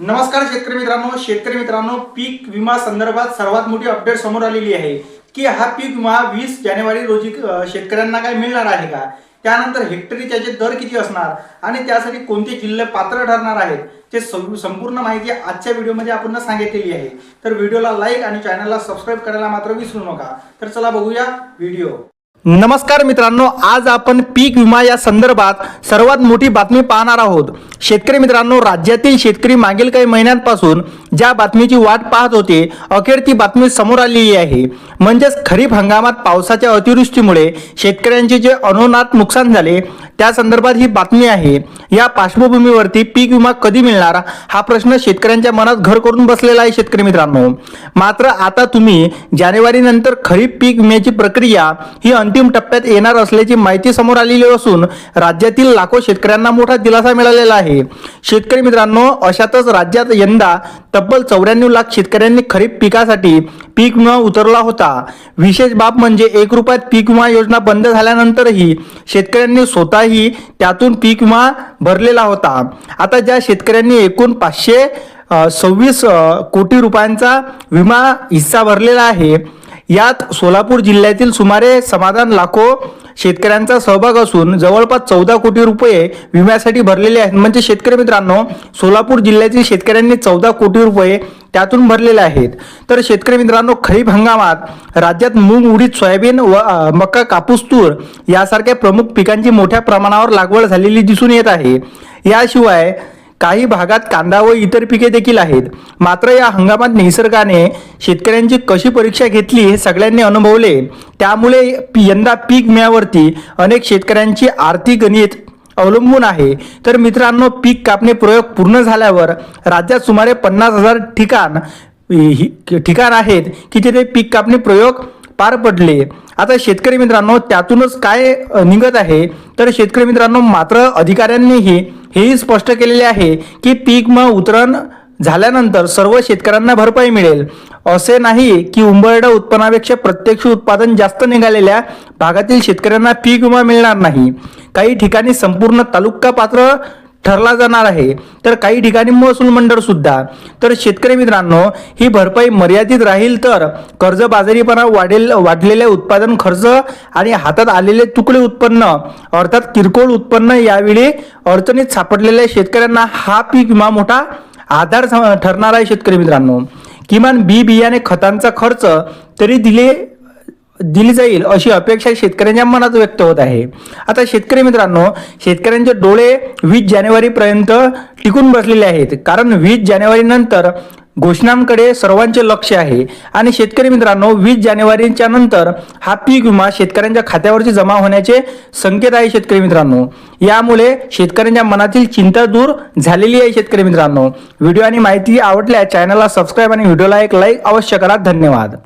नमस्कार शेतकरी मित्रांनो शेतकरी मित्रांनो पीक विमा संदर्भात सर्वात मोठी अपडेट समोर आलेली आहे की हा पीक विमा वीस जानेवारी रोजी शेतकऱ्यांना काय मिळणार आहे का? त्यानंतर हेक्टरी त्याचे दर किती असणार? आणि त्यासाठी कोणते जिल्हे पात्र ठरणार आहेत? ते संपूर्ण माहिती आजच्या व्हिडिओमध्ये आपण सांगितलेली आहे. तर व्हिडिओला लाईक आणि चॅनलला सबस्क्राईब करायला मात्र विसरू नका. तर चला बघूया व्हिडिओ. नमस्कार मित्रांनो आज आपण पीक विमा या संदर्भात सर्वात मोठी बातमी पाहणार आहोत. शेतकरी मित्रांनो राज्यातील शेतकरी मागील काही महिन्यांपासून ज्या बातमीची वाट पाहत होते अखेर ती बातमी समोर आलेली आहे. म्हणजेच खरीप हंगामात पावसाच्या अतिवृष्टीमुळे शेतकऱ्यांचे जे अनोनात नुकसान झाले त्या संदर्भात ही बातमी आहे. या पार्श्वभूमीवरती पीक विमा कधी मिळणार हा प्रश्न शेतकऱ्यांच्या मनात घर करून बसलेला आहे शेतकरी मित्रांनो. मात्र आता तुम्ही जानेवारी नंतर खरीप पीक विम्याची प्रक्रिया ही अंतिम टप्प्यात येणार असल्याची माहिती समोर आलेली असून राज्यातील लाखो शेतकऱ्यांना मोठा दिलासा मिळालेला आहे. शेतकरी मित्रांनो अशातच राज्यात यंदा तब्बल चौऱ्याण्णव लाख शेतकऱ्यांनी खरीप पिकासाठी पीक विमा उतरला होता. विशेष बाब म्हणजे एक रुपयात पीक विमा योजना बंद झाल्यानंतरही शेतकऱ्यांनी स्वतःही त्यातून पीक विमा भरलेला होता. आता ज्या शेतकऱ्यांनी एकूण पाचशे सव्वीस कोटी रुपयांचा विमा हिस्सा भरलेला आहे यात सोलापूर जिल्ह्यातील सुमारे समाधान लाखो शेतकऱ्यांचा सहभाग असून जवळपास चौदा कोटी रुपये विम्यासाठी भरलेले आहेत. म्हणजे शेतकरी मित्रांनो सोलापूर जिल्ह्यातील शेतकऱ्यांनी चौदा कोटी रुपये त्यातून भरलेले आहेत. तर शेतकरी मित्रांनो खरीप हंगामात राज्यात मूग उडीद सोयाबीन व मका कापूस तूर यासारख्या प्रमुख पिकांची मोठ्या प्रमाणावर लागवड झालेली दिसून येत आहे. याशिवाय काही भागात कांदा व इतर पिके देखील आहेत. मात्र या हंगामात निसर्गाने शेतकऱ्यांची कशी परीक्षा घेतली हे सगळ्यांनी अनुभवले. त्यामुळे यंदा पीक मिळावरती अनेक शेतकऱ्यांची आर्थिक गणित अवलंबून आहे. तर मित्रांनो पीक कापणे प्रयोग पूर्ण झाल्यावर राज्यात सुमारे पन्नास हजार ठिकाण ठिकाण आहेत की तिथे पीक कापणी प्रयोग पार पडले. आता शेतकरी मित्रांनो त्यातूनच काय निघत आहे? तर शेतकरी मित्रांनो मात्र अधिकाऱ्यांनीही हेही स्पष्ट केलेले आहे की पीक म उतरण झाल्यानंतर सर्व शेतकऱ्यांना भरपाई मिळेल. असे नाही की उंबरडा उत्पन्नापेक्षा प्रत्यक्ष उत्पादन जास्त निघालेल्या भागातील शेतकऱ्यांना पीक विमा मिळणार नाही. काही ठिकाणी संपूर्ण तालुका पात्र ठरला जाणार आहे. तर काही ठिकाणी महसूल मंडळ सुद्धा. तर शेतकरी मित्रांनो ही भरपाई मर्यादित राहील तर कर्जबाजारीपणा वाढेल वाढलेले उत्पादन खर्च आणि हातात आलेले तुकडे उत्पन्न अर्थात किरकोळ उत्पन्न यावेळी अडचणीत सापडलेल्या शेतकऱ्यांना हा पीक विमा मोठा आधार ठरणार आहे शेतकरी मित्रांनो. किमान बी बियाणे खतांचा खर्च तरी दिले दिली जाईल अशी अपेक्षा शेतकऱ्यांच्या मनात व्यक्त होत आहे. आता शेतकरी मित्रांनो शेतकऱ्यांचे डोळे वीस जानेवारीपर्यंत टिकून बसलेले आहेत. कारण वीस जानेवारी नंतर घोषणांकडे सर्वांचे लक्ष आहे. आणि शेतकरी मित्रांनो वीस जानेवारीच्या नंतर हा पीक विमा शेतकऱ्यांच्या खात्यावरती जमा होण्याचे संकेत आहे शेतकरी मित्रांनो. यामुळे शेतकऱ्यांच्या मनातील चिंता दूर झालेली आहे शेतकरी मित्रांनो. व्हिडिओ आणि माहिती आवडल्या चॅनलला सबस्क्राईब आणि व्हिडिओला एक लाईक अवश्य करा. धन्यवाद.